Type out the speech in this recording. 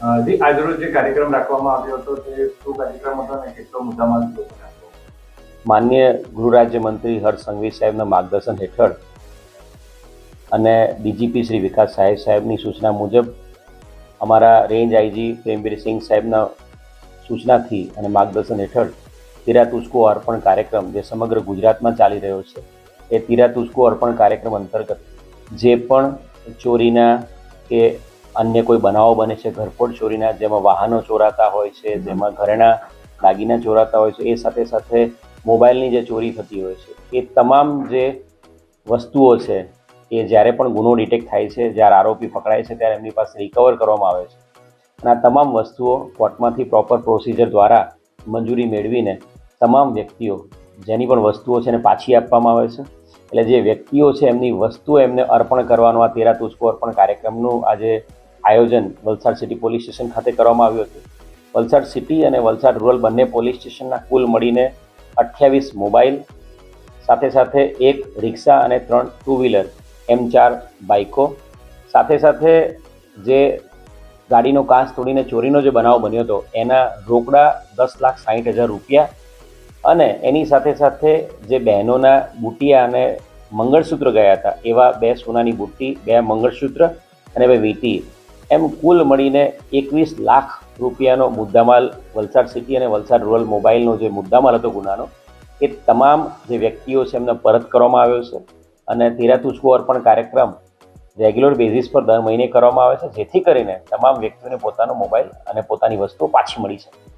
જી આજરોજ જે કાર્યક્રમ રાખવામાં આવ્યો હતો, તે શું કાર્યક્રમ હતો અને કેટલો મુદ્દામાં માન્ય ગૃહ રાજ્યમંત્રી હર્ષ સંઘવી સાહેબના માર્ગદર્શન હેઠળ અને ડીજીપી શ્રી વિકાસ સાહેબ સાહેબની સૂચના મુજબ અમારા રેન્જ આઈજી પ્રેમવીર સિંહ સાહેબના સૂચનાથી અને માર્ગદર્શન હેઠળ તીરા તુસ્કો અર્પણ કાર્યક્રમ જે સમગ્ર ગુજરાતમાં ચાલી રહ્યો છે, એ તીરા તુસ્કો અર્પણ કાર્યક્રમ અંતર્ગત જે પણ ચોરીના કે અન્ય કોઈ બનાવો બને છે, ઘરફોડ ચોરીના, જેમાં વાહનો ચોરાતા હોય છે, જેમાં ઘરેણા દાગીના ચોરાતા હોય છે, એ સાથે સાથે મોબાઈલની જે ચોરી થતી હોય છે, એ તમામ જે વસ્તુઓ છે, એ જ્યારે પણ ગુનો ડિટેક્ટ થાય છે, જ્યારે આરોપી પકડાય છે, ત્યારે એમની પાસે રિકવર કરવામાં આવે છે. અને આ તમામ વસ્તુઓ કોર્ટમાંથી પ્રોપર પ્રોસિજર દ્વારા મંજૂરી મેળવીને તમામ વ્યક્તિઓ જેની પણ વસ્તુઓ છે એને પાછી આપવામાં આવે છે. એટલે જે વ્યક્તિઓ છે, એમની વસ્તુઓ એમને અર્પણ કરવાનો આ તેરા તુસ્કો અર્પણ કાર્યક્રમનું આજે આયોજન વલસાડ સિટી પોલીસ સ્ટેશન ખાતે કરવામાં આવ્યું હતું. વલસાડ સિટી અને વલસાડ રૂરલ બંને પોલીસ સ્ટેશનના કુલ મળીને અઠ્યાવીસ મોબાઈલ, સાથે સાથે એક રિક્ષા અને ત્રણ ટુ વ્હીલર એમ ચાર બાઇકો સાથે સાથે જે ગાડીનો કાચ તોડીને ચોરીનો જે બનાવ બન્યો હતો, એના રોકડા દસ લાખ સાહીઠ હજાર રૂપિયા અને એની સાથે સાથે જે બહેનોના બુટિયા અને મંગળસૂત્ર ગયા હતા, એવા બે સોનાની બુટ્ટી, બે મંગળસૂત્ર અને બે વીંટી એમ કુલ મળીને એકવીસ લાખ રૂપિયાનો મુદ્દામાલ, વલસાડ સિટી અને વલસાડ રૂરલ મોબાઈલનો જે મુદ્દામાલ હતો ગુનાનો, એ તમામ જે વ્યક્તિઓ છે એમને પરત કરવામાં આવ્યો છે. અને તેરા અર્પણ કાર્યક્રમ રેગ્યુલર બેઝિસ પર દર મહિને કરવામાં આવે છે, જેથી કરીને તમામ વ્યક્તિઓને પોતાનો મોબાઈલ અને પોતાની વસ્તુઓ પાછી મળી શકે.